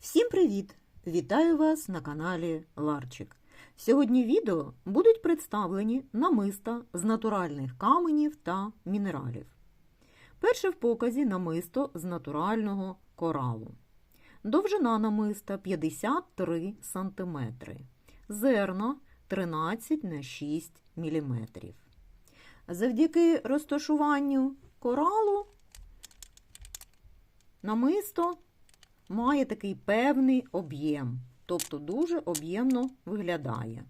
Всім привіт! Вітаю вас на каналі Ларчик. Сьогодні відео будуть представлені намиста з натуральних каменів та мінералів. Перше в показі намисто з натурального коралу. Довжина намиста 53 см. Зерно 13 на 6 мм. Завдяки розташуванню коралу намисто має такий певний об'єм, тобто дуже об'ємно виглядає.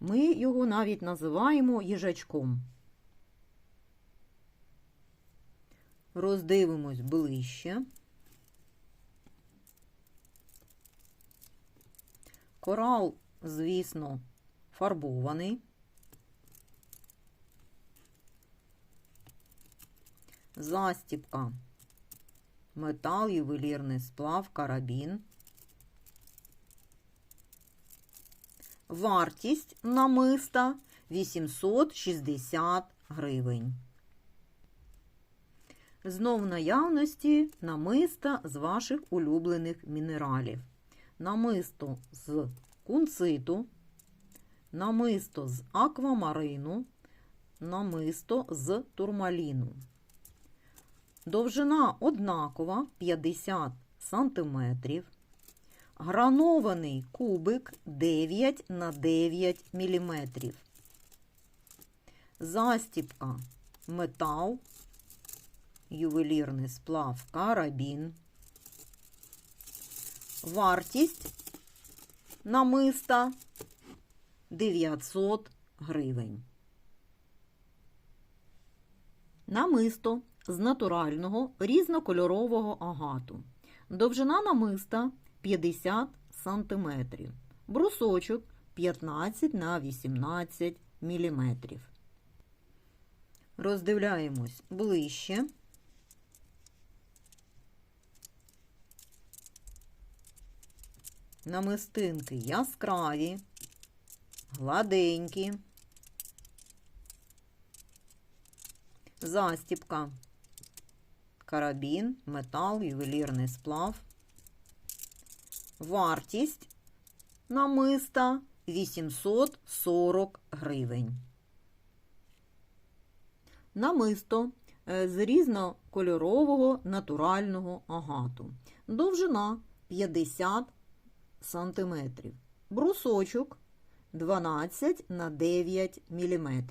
Ми його навіть називаємо їжачком. Роздивимось ближче. Корал, звісно, фарбований. Застіпка метал, ювелірний сплав, карабін. Вартість намиста 860 гривень. Знов наявності намиста з ваших улюблених мінералів. Намисто з кунциту, намисто з аквамарину, намисто з турмаліну. Довжина однакова 50 см. Гранований кубик 9 на 9 мм. Застіпка метал, ювелірний сплав карабін. Вартість намиста 900 гривень. Намисто з натурального різнокольорового агату. Довжина намиста 50 см. Брусочок 15 на 18 мм. Роздивляємось ближче. Намистинки яскраві, гладенькі. Застіпка карабін, метал, ювелірний сплав. Вартість намиста 840 гривень. Намисто е, з різнокольорового натурального агату. Довжина 50 см. Брусочок 12 на 9 мм.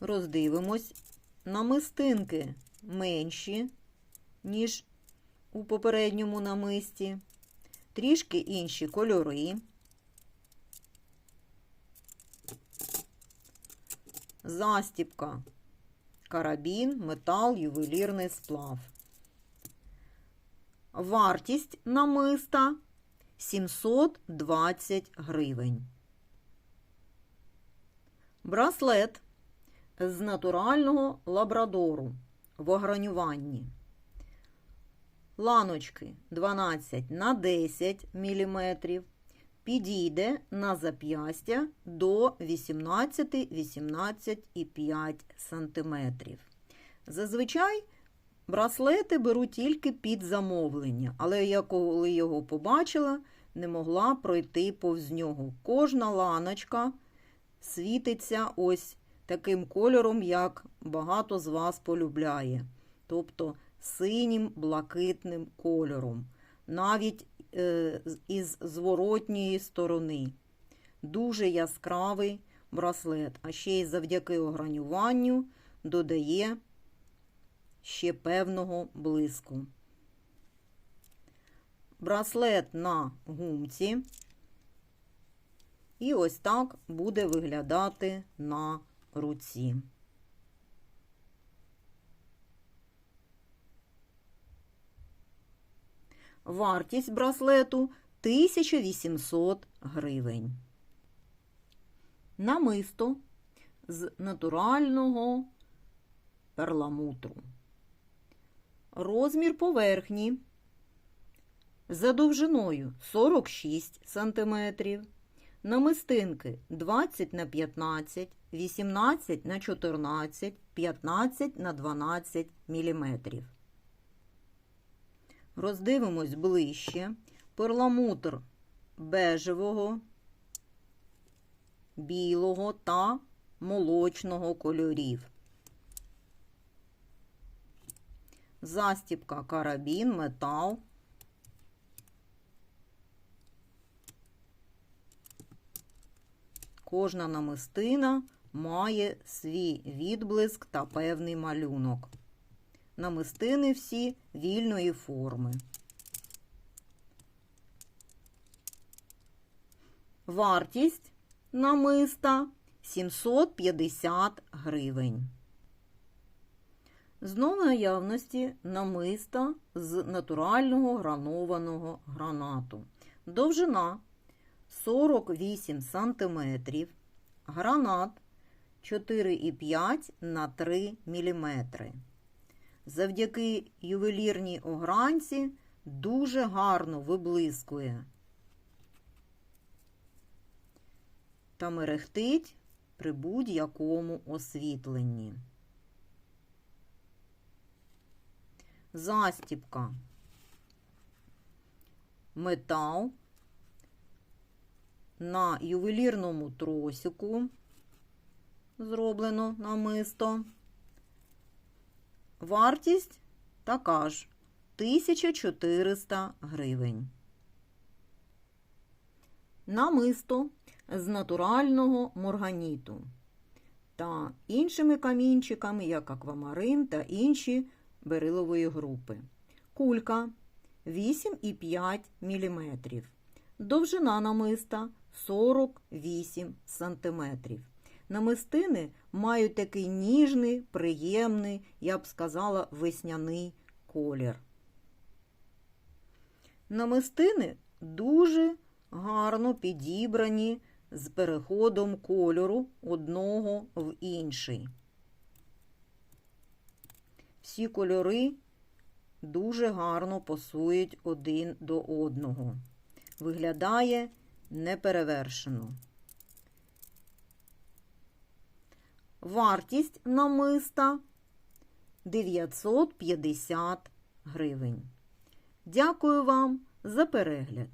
Роздивимось намистинки менші, ніж у попередньому намисті, трішки інші кольори. Застіпка, карабін, метал, ювелірний сплав. Вартість намиста 720 гривень. Браслет з натурального лабрадору в огранюванні. Ланочки 12 на 10 мм. Підійде на зап'ястя до 18-18,5 см. Зазвичай браслети беру тільки під замовлення, але я коли його побачила, не могла пройти повз нього. Кожна ланочка світиться ось таким кольором, як багато з вас полюбляє. Тобто синім блакитним кольором. Навіть е, із зворотньої сторони. Дуже яскравий браслет, а ще й завдяки огранюванню додає ще певного блиску. Браслет на гумці. І ось так буде виглядати на руці. Вартість браслету 1800 гривень. Намисто з натурального перламутру. Розмір поверхні за довжиною 46 см, намистинки 20 на 15, 18 на 14, 15 на 12 мм. Роздивимось ближче. Перламутр бежевого, білого та молочного кольорів. Застіпка карабін, метал. Кожна намистина має свій відблиск та певний малюнок. Намистини всі вільної форми. Вартість намиста 750 гривень. Знову наявності намиста з натурального гранованого гранату. Довжина 48 см, гранат 4,5 на 3 мм. Завдяки ювелірній огранці дуже гарно виблискує та мерехтить при будь-якому освітленні. Застіпка. Метал на ювелірному тросику зроблено намисто. Вартість така ж 1400 гривень. Намисто з натурального морганіту та іншими камінчиками, як аквамарин та інші берилової групи. Кулька 8,5 мм. Довжина намиста 48 см. Намистини мають такий ніжний, приємний, я б сказала, весняний колір. Намистини дуже гарно підібрані з переходом кольору одного в інший. Всі кольори дуже гарно пасують один до одного. Виглядає неперевершено. Вартість намиста 950 гривень. Дякую вам за перегляд.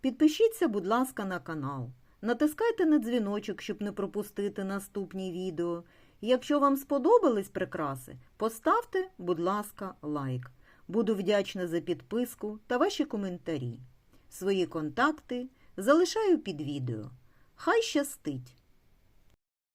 Підпишіться, будь ласка, на канал. Натискайте на дзвіночок, щоб не пропустити наступні відео. Якщо вам сподобались прикраси, поставте, будь ласка, лайк. Буду вдячна за підписку та ваші коментарі. Свої контакти залишаю під відео. Хай щастить!